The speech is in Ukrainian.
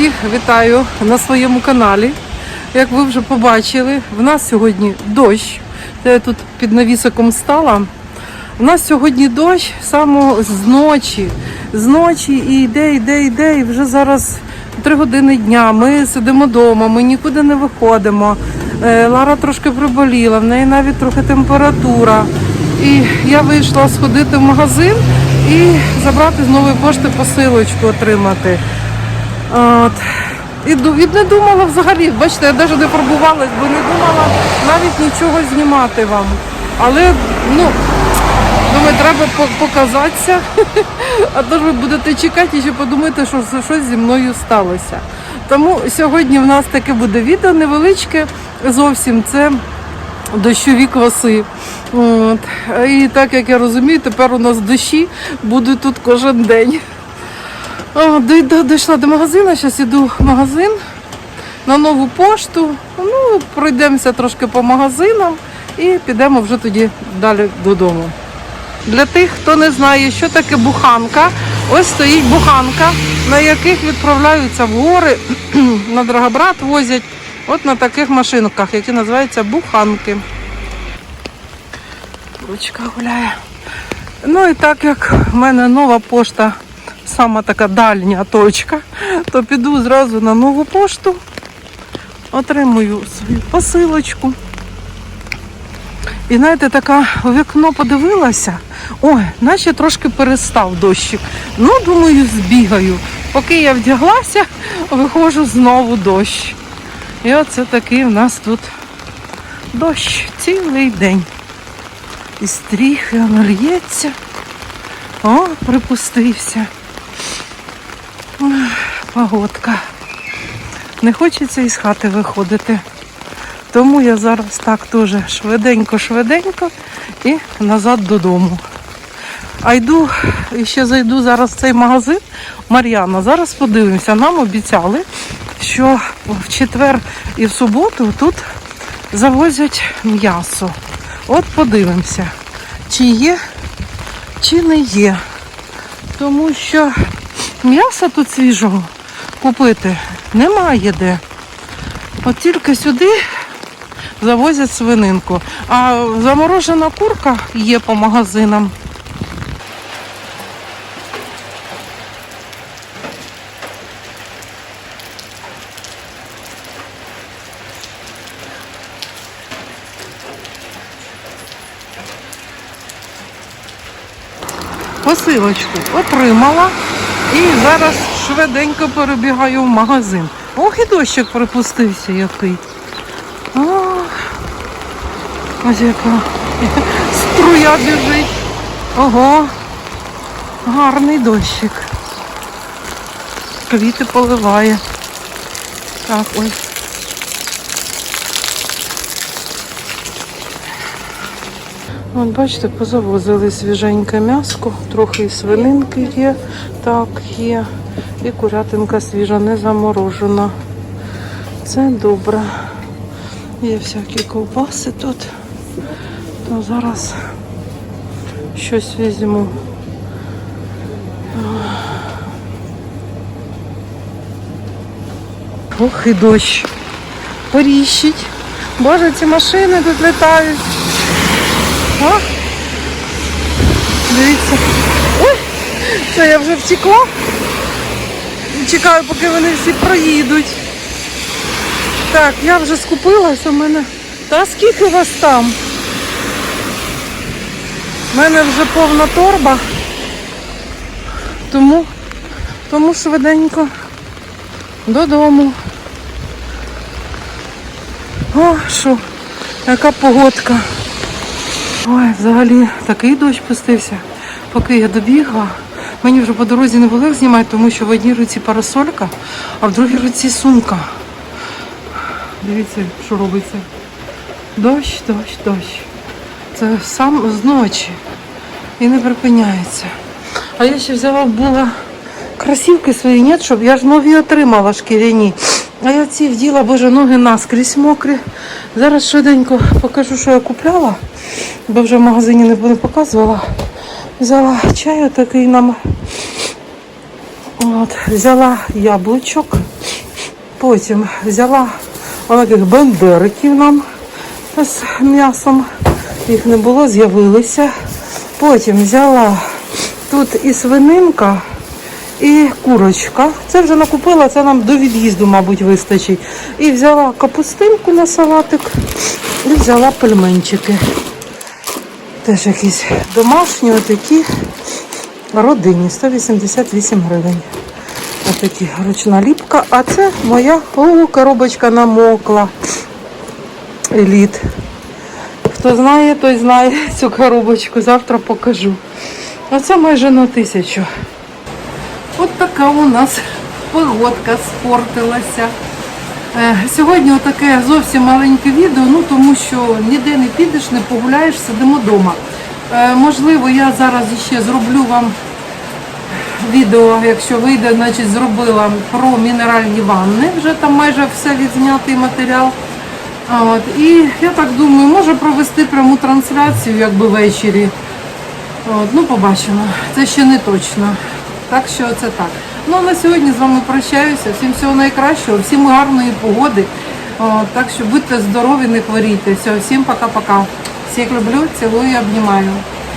всіх вітаю на своєму каналі. Як ви вже побачили, в нас сьогодні дощ. Я тут під навісиком стала. У нас сьогодні дощ саме з ночі. З ночі і йде, йде, йде. І вже зараз 3 години дня. Ми сидимо вдома, ми нікуди не виходимо. Е, Лара трошки приболіла, в неї навіть трохи температура. І я вийшла сходити в магазин і забрати з нової пошти посилочку отримати. От. І, і не думала взагалі, бачите, я навіть не фарбувалась, бо не думала навіть нічого знімати вам. Але, ну, думаю, треба показатися, а то ж ви будете чекати і ще подумаєте, що щось зі мною сталося. Тому сьогодні в нас таке буде відео невеличке зовсім. Це дощові кваси. От. І так як я розумію, тепер у нас дощі будуть тут кожен день. О, Дійшла до магазину, зараз іду в магазин на нову пошту. Ну, пройдемося трошки по магазинам і підемо вже тоді далі додому. Для тих, хто не знає, що таке буханка, ось стоїть буханка, на яких відправляються в гори, на Драгобрат возять, от на таких машинках, які називаються буханки. Ручка гуляє. Ну і так як в мене нова пошта, сама така дальня точка, то піду зразу на нову пошту, отримую свою посилочку. І знаєте, така у вікно подивилася, ой, наче трошки перестав дощик. Ну, думаю, збігаю. Поки я вдяглася, виходжу знову дощ. І оце такий в нас тут дощ цілий день. І стріхи лється. О, припустився. Погодка. Не хочеться із хати виходити. Тому я зараз так теж швиденько-швиденько і назад додому. А йду, і ще зайду зараз в цей магазин. Мар'яна, зараз подивимося. Нам обіцяли, що в четвер і в суботу тут завозять м'ясо. От подивимося, чи є, чи не є. Тому що м'яса тут свіжого купити немає де. От тільки сюди завозять свининку. А заморожена курка є по магазинам. Посилочку отримала і зараз швиденько перебігаю в магазин. Ох, і дощик припустився який. Ох, ось яка струя біжить. Ого, гарний дощик. Квіти поливає. Так, ось. От бачите, позавозили свіженьке м'яско, трохи і свининки є, так, є. І курятинка свіжа, не заморожена. Це добре. Є всякі ковбаси тут. То зараз щось візьму. Ох і дощ. Поріщить. Боже, ці машини тут літають. О, дивіться. Ой, це я вже втекла. Чекаю, поки вони всі проїдуть. Так, я вже скупилась у мене. Та скільки вас там? У мене вже повна торба. Тому, тому швиденько додому. О, що, яка погодка. Ой, взагалі такий дощ пустився. Поки я добігла, мені вже по дорозі не було знімати, тому що в одній руці парасолька, а в другій руці сумка. Дивіться, що робиться. Дощ, дощ, дощ. Це сам з ночі і не припиняється. А я ще взяла була красівки свої, ні, щоб я ж нові отримала шкіряні. А я ці вділа, боже, ноги наскрізь мокрі. Зараз швиденько покажу, що я купляла, бо вже в магазині не показувала. Взяла чай такий нам. От, взяла яблучок. Потім взяла таких бендериків нам з м'ясом. Їх не було, з'явилися. Потім взяла тут і свининка, і курочка. Це вже накупила, це нам до від'їзду, мабуть, вистачить. І взяла капустинку на салатик і взяла пельменчики. Теж якісь домашні, отакі родинні, 188 гривень. Отакі ручна ліпка. А це моя о, коробочка намокла. Еліт. Хто знає, той знає цю коробочку. Завтра покажу. Оце майже на тисячу. От така у нас погодка спортилася. Е, Сьогодні отаке зовсім маленьке відео, ну тому що ніде не підеш, не погуляєш, сидимо вдома. Е, Можливо, я зараз ще зроблю вам відео, якщо вийде, значить зробила про мінеральні ванни. Вже там майже все відзнятий матеріал. От, і я так думаю, може провести пряму трансляцію, якби ввечері. От, ну, побачимо. Це ще не точно. Так що це так. Ну а на сьогодні з вами прощаюся. Всім всього найкращого, всім гарної погоди. Так що будьте здорові, не хворійте. Все, всім пока-пока. Всіх люблю, цілую, обнімаю.